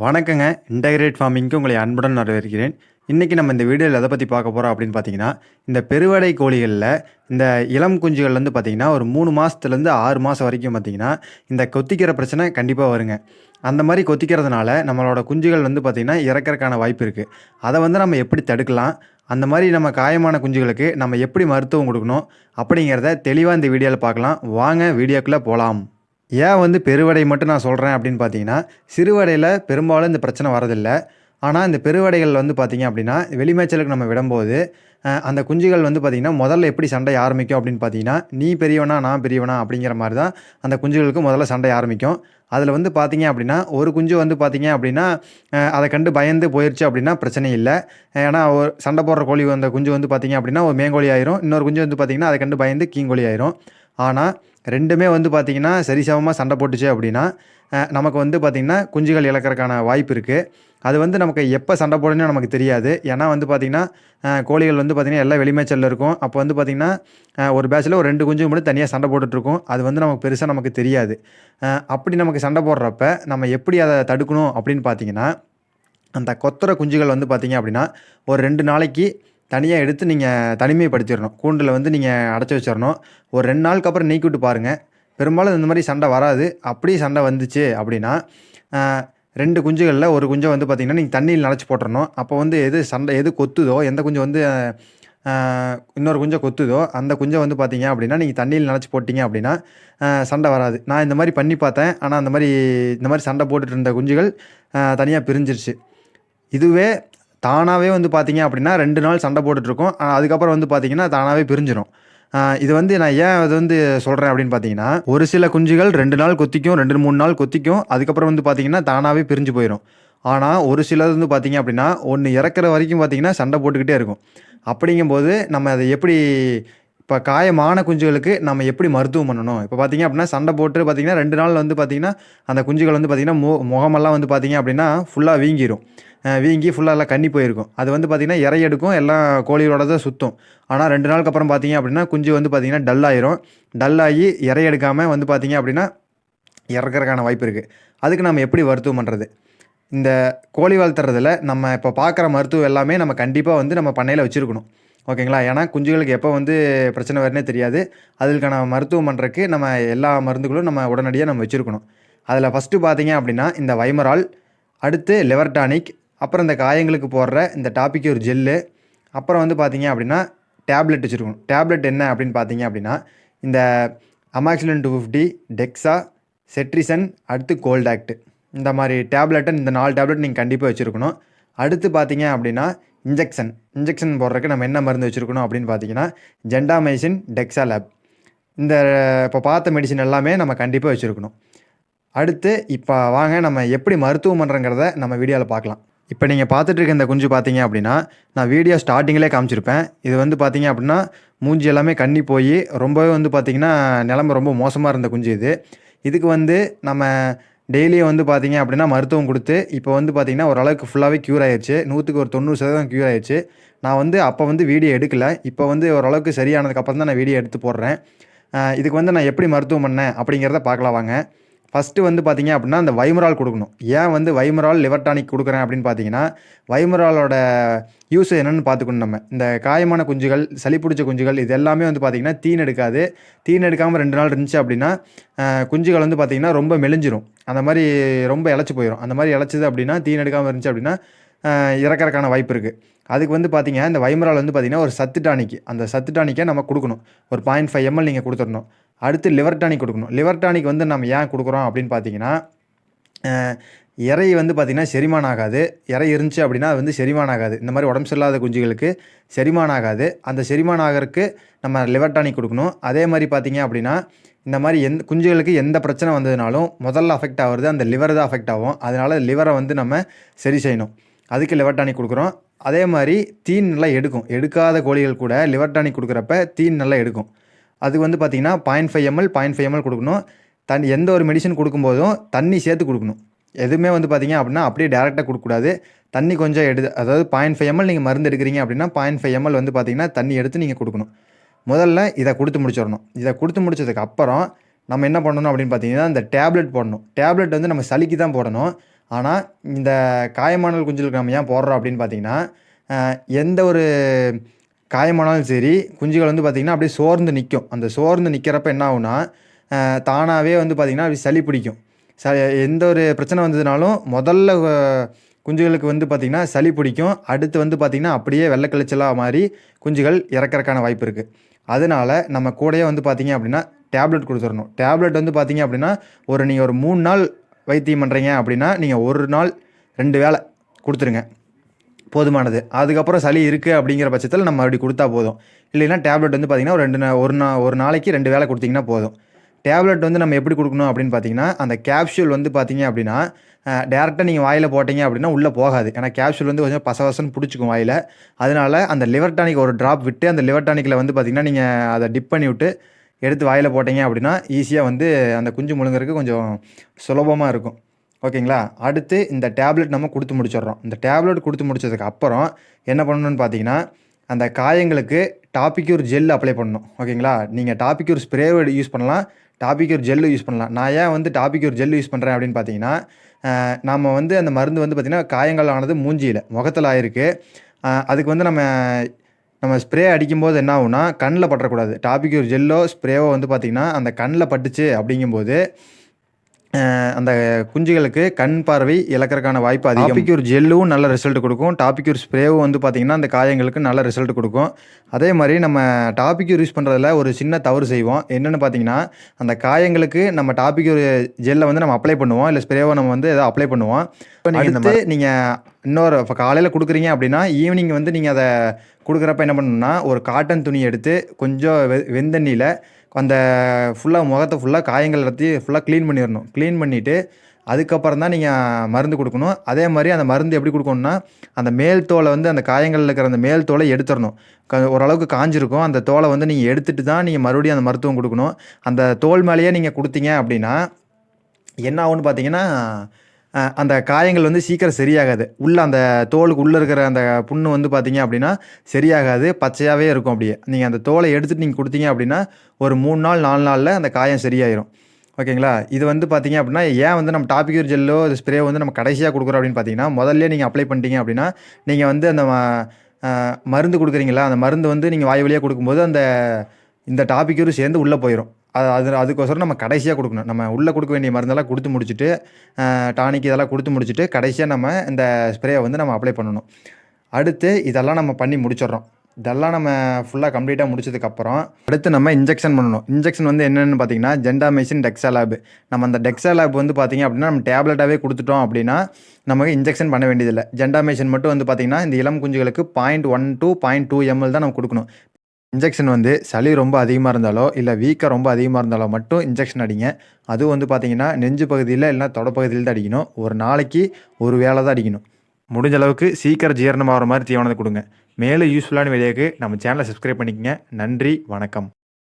வணக்கங்க. இன்டகிரேட் ஃபார்மிங்க்கு உங்களை அன்புடன் வரவேற்கிறேன். இன்றைக்கி நம்ம இந்த வீடியோவில் எதை பற்றி பார்க்க போகிறோம் அப்படின்னு பார்த்தீங்கன்னா இந்த பெருவடை கோழிகளில் இந்த இளம் குஞ்சுகள் வந்து பார்த்திங்கன்னா ஒரு மூணு மாதத்துலேருந்து ஆறு மாதம் வரைக்கும் பார்த்திங்கன்னா இந்த கொத்திக்கிற பிரச்சனை கண்டிப்பாக வருங்க. அந்த மாதிரி கொத்திக்கிறதுனால நம்மளோட குஞ்சுகள் வந்து பார்த்திங்கன்னா இறக்கறக்கான வாய்ப்பு இருக்குது அதை வந்து நம்ம எப்படி தடுக்கலாம்? அந்த மாதிரி நம்ம காயமான குஞ்சுகளுக்கு நம்ம எப்படி மருத்துவம் கொடுக்கணும்? அப்படிங்கிறத தெளிவாக இந்த வீடியோவில் பார்க்கலாம். வாங்க வீடியோக்குள்ளே போகலாம் ஏன் வந்து பெருவடை மட்டும் நான் சொல்கிறேன் அப்படின்னு பார்த்தீங்கன்னா சிறுவடையில் பெரும்பாலும் இந்த பிரச்சனை வரதில்லை. ஆனால் இந்த பெருவடைகள் வந்து பார்த்தீங்க அப்படின்னா வெளிமேய்ச்சலுக்கு நம்ம விடும்போது அந்த குஞ்சுகள் வந்து பார்த்திங்கன்னா முதல்ல எப்படி சண்டை ஆரம்பிக்கும் அப்படின்னு பார்த்தீங்கன்னா நீ பெரியவனா நான் பெரியவனா அப்படிங்கிற மாதிரி தான் அந்த குஞ்சுகளுக்கு முதல்ல சண்டை ஆரம்பிக்கும். அதில் வந்து பார்த்தீங்க அப்படின்னா ஒரு குஞ்சு வந்து பார்த்தீங்க அப்படின்னா அதை கண்டு பயந்து போயிடுச்சு அப்படின்னா பிரச்சனை இல்லை. ஏன்னா ஒரு சண்டை போடுற கோழி அந்த குஞ்சு வந்து பார்த்தீங்க அப்படின்னா ஒரு மேங்கோழி ஆயிரும். இன்னொரு குஞ்சு வந்து பார்த்தீங்கன்னா அதை கண்டு பயந்து கீங்கோழி ஆயிரும். ஆனால் ரெண்டுமே வந்து பார்த்திங்கன்னா சரிசமமாக சண்டை போட்டுச்சு அப்படின்னா நமக்கு வந்து பார்த்திங்கன்னா குஞ்சுகள் இழக்கறதுக்கான வாய்ப்பு இருக்குது அது வந்து நமக்கு எப்போ சண்டை போடணும்னு நமக்கு தெரியாது. ஏன்னா வந்து பார்த்திங்கன்னா கோழிகள் வந்து பார்த்திங்கன்னா எல்லாம் வெளிமேச்சலில் இருக்கும். அப்போ வந்து பார்த்திங்கன்னா ஒரு பேட்சில் ஒரு ரெண்டு குஞ்சு மட்டும் தனியாக சண்டை போட்டுட்ருக்கும் அது வந்து நமக்கு பெருசாக நமக்கு தெரியாது. அப்படி நமக்கு சண்டை போடுறப்ப நம்ம எப்படி அதை தடுக்கணும் அப்படின்னு பார்த்தீங்கன்னா அந்த கொத்துற குஞ்சுகள் வந்து பார்த்திங்க அப்படின்னா ஒரு ரெண்டு நாளைக்கு தனியாக எடுத்து நீங்கள் தனிமைப்படுத்திடணும் கூண்டில் வந்து நீங்கள் அடைச்சி வச்சிடணும் ஒரு ரெண்டு நாளுக்கு அப்புறம் நீக்கி விட்டு பாருங்கள் பெரும்பாலும் இந்த மாதிரி சண்டை வராது. அப்படியே சண்டை வந்துச்சு அப்படின்னா ரெண்டு குஞ்சுகளில் ஒரு குஞ்சை வந்து பார்த்திங்கன்னா நீங்கள் தண்ணியில் நனைச்சி போட்டுறணும் அப்போ வந்து எது சண்டை எது கொத்துதோ எந்த குஞ்சு வந்து இன்னொரு குஞ்சை கொத்துதோ அந்த குஞ்சை வந்து பார்த்தீங்க அப்படின்னா நீங்கள் தண்ணியில் நனைச்சி போட்டிங்க அப்படின்னா சண்டை வராது. நான் இந்த மாதிரி பண்ணி பார்த்தேன். ஆனால் அந்த மாதிரி இந்த மாதிரி சண்டை போட்டுட்டு இருந்த குஞ்சுகள் தனியாக பிரிஞ்சிருச்சு. இதுவே தானாகவே வந்து பார்த்தீங்க அப்படின்னா ரெண்டு நாள் சண்டை போட்டுட்ருக்கோம். அதுக்கப்புறம் வந்து பார்த்தீங்கன்னா தானாகவே பிரிஞ்சிடும் இது வந்து நான் ஏன் அது வந்து சொல்கிறேன் அப்படின்னு பார்த்தீங்கன்னா ஒரு சில குஞ்சுகள் ரெண்டு நாள் கொத்திக்கும் ரெண்டு மூணு நாள் கொத்திக்கும் அதுக்கப்புறம் வந்து பார்த்தீங்கன்னா தானாகவே பிரிஞ்சு போயிடும் ஆனால் ஒரு சிலது வந்து பார்த்தீங்க அப்படின்னா ஒன்று இறக்குற வரைக்கும் பார்த்தீங்கன்னா சண்டை போட்டுக்கிட்டே இருக்கும். அப்படிங்கும்போது நம்ம அதை எப்படி இப்போ காயமான குஞ்சுகளுக்கு நம்ம எப்படி மருத்துவம் பண்ணணும்? இப்போ பார்த்தீங்க அப்படின்னா சண்டை போட்டு பார்த்தீங்கன்னா ரெண்டு நாள் வந்து பார்த்திங்கன்னா அந்த குஞ்சுகள் வந்து பார்த்திங்கன்னா மு முகமெல்லாம் வந்து பார்த்திங்க அப்படின்னா ஃபுல்லாக வீங்கிரும். வீங்கி ஃபுல்லாக எல்லாம் கண்ணி போயிருக்கும். அது வந்து பார்த்தீங்கன்னா இறை எடுக்கும் எல்லாம் கோழிகளோட தான் சுற்றும் ஆனால் ரெண்டு நாளுக்கு அப்புறம் பார்த்திங்க அப்படின்னா குஞ்சு வந்து பார்த்தீங்கன்னா டல் ஆயிரும். டல் ஆகி இறை எடுக்காமல் வந்து பார்த்திங்க அப்படின்னா இறக்கறதுக்கான வாய்ப்பு இருக்குது அதுக்கு நம்ம எப்படி மருத்துவம் பண்ணுறது இந்த கோழி வளர்த்துறதுல நம்ம இப்போ பார்க்குற மருத்துவம் எல்லாமே நம்ம கண்டிப்பாக வந்து நம்ம பண்ணையில் வச்சுருக்கணும். ஓகேங்களா? ஏன்னா குஞ்சுகளுக்கு எப்போ வந்து பிரச்சனை வரும்னே தெரியாது. அதுக்கான மருத்துவம் பண்ணுறக்கு நம்ம எல்லா மருந்துகளும் நம்ம உடனடியாக நம்ம வச்சுருக்கணும். அதில் ஃபஸ்ட்டு பார்த்தீங்க அப்படின்னா இந்த வைமரால் அடுத்து லிவர் டானிக் அப்புறம் இந்த காயங்களுக்கு போடுற இந்த டாபிக் ஒரு ஜெல்லு அப்புறம் வந்து பார்த்தீங்க அப்படின்னா டேப்லெட் வச்சுருக்கணும். டேப்லெட் என்ன அப்படின்னு பார்த்தீங்க அப்படின்னா இந்த amoxicillin two fifty dexa cetirizine அடுத்து கோல்டாக்ட் இந்த மாதிரி டேப்லெட்டை இந்த நாலு டேப்லெட் நீங்கள் கண்டிப்பாக வச்சுருக்கணும். அடுத்து பார்த்தீங்க அப்படின்னா இன்ஜெக்ஷன் இன்ஜெக்ஷன் போடுறதுக்கு நம்ம என்ன மருந்து வச்சுருக்கணும் அப்படின்னு பார்த்தீங்கன்னா ஜெண்டாமைசின் டெக்ஸாலேப் இந்த இப்போ பார்த்த மெடிசன் எல்லாமே நம்ம கண்டிப்பாக வச்சுருக்கணும். அடுத்து இப்போ வாங்க நம்ம எப்படி மருத்துவம் பண்ணுறங்கிறத நம்ம வீடியோவில் பார்க்கலாம். இப்போ நீங்கள் பார்த்துட்டு இருக்க இந்த குஞ்சு பார்த்தீங்க அப்படின்னா நான் வீடியோ ஸ்டார்டிங்கிலே காமிச்சிருப்பேன். இது வந்து பார்த்தீங்க அப்படின்னா மூஞ்சி எல்லாமே கண்ணி போய் ரொம்பவே வந்து பார்த்திங்கன்னா நிலம ரொம்ப மோசமாக இருந்த குஞ்சு இது. இதுக்கு வந்து நம்ம டெய்லியும் வந்து பார்த்தீங்க அப்படின்னா மருத்துவம் கொடுத்து இப்போ வந்து பார்த்தீங்கன்னா ஓரளவுக்கு ஃபுல்லாகவே க்யூர் ஆயிடுச்சு நூற்றுக்கு ஒரு தொண்ணூறு சதவீதம் க்யூர் ஆயிடுச்சு நான் வந்து அப்போ வந்து வீடியோ எடுக்கலை. இப்போ வந்து ஓரளவுக்கு சரியானதுக்கப்புறம் தான் நான் வீடியோ எடுத்து போடுறேன். இதுக்கு வந்து நான் எப்படி மருத்துவம் பண்ணேன் அப்படிங்கிறத பார்க்கலாம் வாங்க. ஃபஸ்ட்டு வந்து பார்த்தீங்க அப்படின்னா அந்த வைமரால் கொடுக்கணும். ஏன் வந்து வைமரால் லிவர் டானிக் கொடுக்குறேன் அப்படின்னு பார்த்தீங்கன்னா வைமராலோட யூஸ் என்னென்னு பார்த்துக்கணும் நம்ம. இந்த காயமான குஞ்சுகள் சளி பிடிச்ச குஞ்சுகள் இது எல்லாமே வந்து பார்த்தீங்கன்னா தீன் எடுக்காது. தீன் எடுக்காமல் ரெண்டு நாள் இருந்துச்சு அப்படின்னா குஞ்சுகள் வந்து பார்த்திங்கன்னா ரொம்ப மெலிஞ்சிரும். அந்த மாதிரி ரொம்ப இழைச்சி போயிடும் அந்த மாதிரி இழைச்சிது அப்படின்னா தீன் எடுக்காமல் இருந்துச்சு அப்படின்னா இறக்கறக்கான வாய்ப்பு இருக்குது அதுக்கு வந்து பார்த்திங்க இந்த வைமரால் வந்து பார்த்திங்கன்னா ஒரு சத்து டானிக்கு அந்த சத்து டானிக்கை நம்ம கொடுக்கணும். ஒரு பாயிண்ட் ஃபைவ் எம்எல் நீங்கள் கொடுத்துடணும். அடுத்து லிவர் டானிக் கொடுக்கணும். லிவர் டானிக் வந்து நம்ம ஏன் கொடுக்குறோம் அப்படின்னு பார்த்தீங்கன்னா இறை வந்து பார்த்திங்கன்னா செரிமானம் ஆகாது. இறை இருந்துச்சு அப்படின்னா அது வந்து செரிமானம் ஆகாது. இந்த மாதிரி உடம்பு சரியில்லாத குஞ்சுகளுக்கு செரிமானம் ஆகாது. அந்த செரிமானம் ஆகிறதுக்கு நம்ம லிவர் டானிக் கொடுக்கணும். அதே மாதிரி பார்த்திங்க அப்படின்னா இந்த மாதிரி எந்த குஞ்சுகளுக்கு எந்த பிரச்சனை வந்ததுனாலும் முதல்ல அஃபெக்ட் ஆகிறது அந்த லிவர் தான் அஃபெக்ட் ஆகும். அதனால் லிவரை வந்து நம்ம சரி செய்யணும். அதுக்கு லிவர் டானிக் கொடுக்குறோம். அதே மாதிரி தீன் நல்லா எடுக்கும். எடுக்காத கோழிகள் கூட லிவர் டானிக் கொடுக்குறப்ப தீன் நல்லா எடுக்கும். அது வந்து பார்த்திங்கன்னா point five ML point five ML கொடுக்கணும். தண்ணி எந்த ஒரு மெடிசன் கொடுக்கும்போதும் தண்ணி சேர்த்து கொடுக்கணும். எதுவுமே வந்து பார்த்தீங்க அப்படின்னா அப்படியே டேரெக்டாக கொடுக்கக்கூடாது. தண்ணி கொஞ்சம் எடு அதாவது பாயிண்ட் ஃபைவ் எம்எல் நீங்கள் மருந்து எடுக்கிறீங்க அப்படின்னா பாயிண்ட் ஃபைவ் எம்எல் வந்து பார்த்தீங்கன்னா தண்ணி எடுத்து நீங்கள் கொடுக்கணும். முதல்ல இதை கொடுத்து முடிச்சிடணும். இதை கொடுத்து முடிச்சதுக்கு அப்புறம் நம்ம என்ன பண்ணணும் அப்படின்னு பார்த்தீங்கன்னா இந்த டேப்லெட் போடணும். டேப்லெட் வந்து நம்ம சளிக்கு தான் போடணும். ஆனால் இந்த காயமானல் குஞ்சலுக்கு நம்ம ஏன் போடுறோம் அப்படின்னு பார்த்தீங்கன்னா எந்த ஒரு காயமானாலும் சரி குஞ்சுகள் வந்து பார்த்திங்கன்னா அப்படியே சோர்ந்து நிற்கும் அந்த சோர்ந்து நிற்கிறப்ப என்ன ஆகுனா தானாகவே வந்து பார்த்திங்கன்னா அப்படி சளி பிடிக்கும். ச எந்த ஒரு பிரச்சனை வந்ததுனாலும் முதல்ல குஞ்சுகளுக்கு வந்து பார்த்திங்கன்னா சளி பிடிக்கும். அடுத்து வந்து பார்த்திங்கன்னா அப்படியே வெள்ளை மாதிரி மாறி குஞ்சுகள் இறக்கறக்கான வாய்ப்பு இருக்குது அதனால நம்ம கூடயே வந்து பார்த்திங்க அப்படின்னா டேப்லெட் கொடுத்துடணும். டேப்லெட் வந்து பார்த்திங்க அப்படின்னா ஒரு நீங்கள் ஒரு மூணு நாள் வைத்தியம் பண்ணுறீங்க அப்படின்னா நீங்கள் ஒரு நாள் ரெண்டு வேளை கொடுத்துருங்க. போதுமானது. அதுக்கப்புறம் சளி இருக்குது அப்படிங்கிற பட்சத்தில் நம்ம அப்படி கொடுத்தா போதும். இல்லைன்னா டேப்லெட் வந்து பார்த்திங்கன்னா ஒரு ரெண்டு நா- ஒரு நா ஒரு நாளைக்கு ரெண்டு வேளை கொடுத்தீங்கன்னா போதும். டேப்லெட் வந்து நம்ம எப்படி கொடுக்கணும் அப்படின்னு பார்த்தீங்கன்னா அந்த கேப்சூல் வந்து பார்த்தீங்க அப்படின்னா டேரெக்டாக நீங்கள் வாயில் போட்டீங்க அப்படின்னா உள்ளே போகாது. ஏன்னா கேப்சூல் வந்து கொஞ்சம் பசவசன்னு பிடிச்சிக்கும் வாயில். அதனால் அந்த லிவர் டானிக் ஒரு ட்ராப் விட்டு அந்த லிவர் டானிக்கில் வந்து பார்த்தீங்கன்னா நீங்கள் அதை டிப் பண்ணி விட்டு எடுத்து வாயில் போட்டீங்க அப்படின்னா ஈஸியாக வந்து அந்த குஞ்சு முழுங்குறதுக்கு கொஞ்சம் சுலபமாக இருக்கும். ஓகேங்களா? அடுத்து இந்த டேப்லெட் நம்ம கொடுத்து முடிச்சிடுறோம். இந்த டேப்லெட் கொடுத்து முடிச்சதுக்கு அப்புறம் என்ன பண்ணணும்னு பார்த்தீங்கன்னா அந்த காயங்களுக்கு டாபிக்யூர் ஜெல் அப்ளை பண்ணணும். ஓகேங்களா? நீங்கள் டாபிக்யூர் ஸ்ப்ரே யூஸ் பண்ணலாம். டாபிக்யூர் ஜெல்லு யூஸ் பண்ணலாம். நான் ஏன் வந்து டாபிக்யூர் ஜெல் யூஸ் பண்ணுறேன் அப்படின்னு பார்த்தீங்கன்னா நம்ம வந்து அந்த மருந்து வந்து பார்த்திங்கன்னா காயங்கள் ஆனது மூஞ்சியில் முகத்தில் ஆயிருக்கு. அதுக்கு வந்து நம்ம நம்ம ஸ்ப்ரே அடிக்கும்போது என்ன ஆகுனா கண்ணில் பட்டுறக்கூடாது டாபிக்யூர் ஜெல்லோ ஸ்ப்ரேவோ வந்து பார்த்திங்கன்னா அந்த கண்ணில் பட்டுச்சு அப்படிங்கும்போது அந்த குஞ்சுகளுக்கு கண் பார்வை இழக்கறதுக்கான வாய்ப்பு அதிகம். டாபிக்யூர் ஜெல்லும் நல்ல ரிசல்ட் கொடுக்கும். டாபிக்யூர் ஸ்ப்ரேவும் வந்து பார்த்திங்கன்னா அந்த காயங்களுக்கு நல்ல ரிசல்ட் கொடுக்கும். அதே மாதிரி நம்ம டாபிக்யூர் யூஸ் பண்ணுறதுல ஒரு சின்ன தவறு செய்வோம். என்னென்னு பார்த்தீங்கன்னா அந்த காயங்களுக்கு நம்ம டாபிக்யூர் ஜெல்லை வந்து நம்ம அப்ளை பண்ணுவோம். இல்லை ஸ்ப்ரேவை நம்ம வந்து எதாவது அப்ளை பண்ணுவோம். அடுத்து நீங்கள் இன்னொரு இப்போ காலையில் கொடுக்குறீங்க அப்படின்னா ஈவினிங் வந்து நீங்கள் அதை கொடுக்குறப்ப என்ன பண்ணணும்னா ஒரு காட்டன் துணி எடுத்து கொஞ்சம் வெ வெந்தண்ணியில் அந்த ஃபுல்லாக முகத்தை ஃபுல்லாக காயங்கள் எல்லாத்தையும் ஃபுல்லாக க்ளீன் பண்ணிடணும். க்ளீன் பண்ணிவிட்டு அதுக்கப்புறம் தான் நீங்கள் மருந்து கொடுக்கணும். அதே மாதிரி அந்த மருந்து எப்படி கொடுக்கணும்னா அந்த மேல் தோலை வந்து அந்த காயங்களில் இருக்கிற அந்த மேல் தோலை எடுத்துடணும். க- ஓரளவுக்கு காஞ்சிருக்கும். அந்த தோலை வந்து நீங்கள் எடுத்துட்டு தான் நீங்கள் மறுபடியும் அந்த மருத்துவம் கொடுக்கணும். அந்த தோல் மேலேயே நீங்கள் கொடுத்தீங்க அப்படின்னா என்ன ஆகுன்னு பார்த்தீங்கன்னா அந்த காயங்கள் வந்து சீக்கிரம் சரியாகாது. உள்ளே அந்த தோலுக்கு உள்ளே இருக்கிற அந்த புண்ணு வந்து பார்த்தீங்க அப்படின்னா சரியாகாது பச்சையாகவே இருக்கும் அப்படியே. நீங்கள் அந்த தோலை எடுத்துட்டு நீங்கள் கொடுத்தீங்க அப்படின்னா ஒரு மூணு நாள் நாலு நாளில் அந்த காயம் சரியாயிரும். ஓகேங்களா? இது வந்து பார்த்தீங்க அப்படின்னா ஏன் வந்து நம்ம டாபிக்யூர் ஜெல்லோ ஸ்ப்ரே வந்து நம்ம கடைசியாக கொடுக்குறோம் அப்படின்னு பார்த்தீங்கன்னா முதல்ல நீங்கள் அப்ளை பண்ணிட்டீங்க அப்படின்னா நீங்கள் வந்து அந்த மருந்து கொடுக்குறீங்களா? அந்த மருந்து வந்து நீங்கள் வாய் வழியாக கொடுக்கும்போது அந்த இந்த டாபிக்யூரும் சேர்ந்து உள்ளே போயிடும் அது அது அதுக்கோசரம் நம்ம கடைசியாக கொடுக்கணும். நம்ம உள்ளே கொடுக்க வேண்டிய மருந்தெல்லாம் கொடுத்து முடிச்சுட்டு டானிக் இதெல்லாம் கொடுத்து முடிச்சுட்டு கடைசியாக நம்ம இந்த ஸ்ப்ரேயை வந்து நம்ம அப்ளை பண்ணணும். அடுத்து இதெல்லாம் நம்ம பண்ணி முடிச்சிடுறோம். இதெல்லாம் நம்ம ஃபுல்லாக கம்ப்ளீட்டாக முடிச்சதுக்கப்புறம் அடுத்து நம்ம இன்ஜெக்ஷன் பண்ணணும். இன்ஜெக்ஷன் வந்து என்னென்னு பார்த்தீங்கன்னா ஜெண்டாமைசின் டெக்ஸாலாப் நம்ம அந்த டெக்ஸாலாப் வந்து பார்த்திங்க அப்படின்னா நம்ம டேப்லெட்டாகவே கொடுத்துட்டோம் அப்படின்னா நமக்கு இன்ஜெக்ஷன் பண்ண வேண்டியதில்லை. ஜெண்டாமைசின் மட்டும் வந்து பார்த்திங்கன்னா இந்த இளம் குஞ்சுகளுக்கு point one two point two ML தான் நம்ம கொடுக்கணும். இன்ஜெக்ஷன் வந்து சளி ரொம்ப அதிகமாக இருந்தாலோ இல்லை வீக்கம் ரொம்ப அதிகமாக இருந்தாலோ மட்டும் இன்ஜெக்ஷன் அடிங்க. அதுவும் வந்து பார்த்தீங்கன்னா நெஞ்சு பகுதியில் இல்லைன்னா தொடப்பகுதியில் தான் அடிக்கணும். ஒரு நாளைக்கு ஒரு வேலை தான் அடிக்கணும். முடிஞ்ச அளவுக்கு சீக்கிரம் ஜீரணமாகிற மாதிரி தீவனத்தை கொடுங்க. மேலும் யூஸ்ஃபுல்லான வீடியோக்கு நம்ம சேனலை சப்ஸ்கிரைப் பண்ணிக்கங்க. நன்றி வணக்கம்.